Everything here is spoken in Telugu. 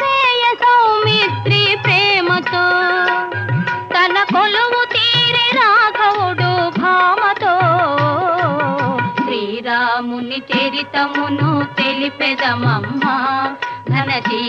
చేయ సౌమిత్రి ప్రేమతో తన కొలువు తీరి రాఘవుడు భామతో శ్రీరాముని చరితమును తెలిపెదమమ్మా ఘనశీ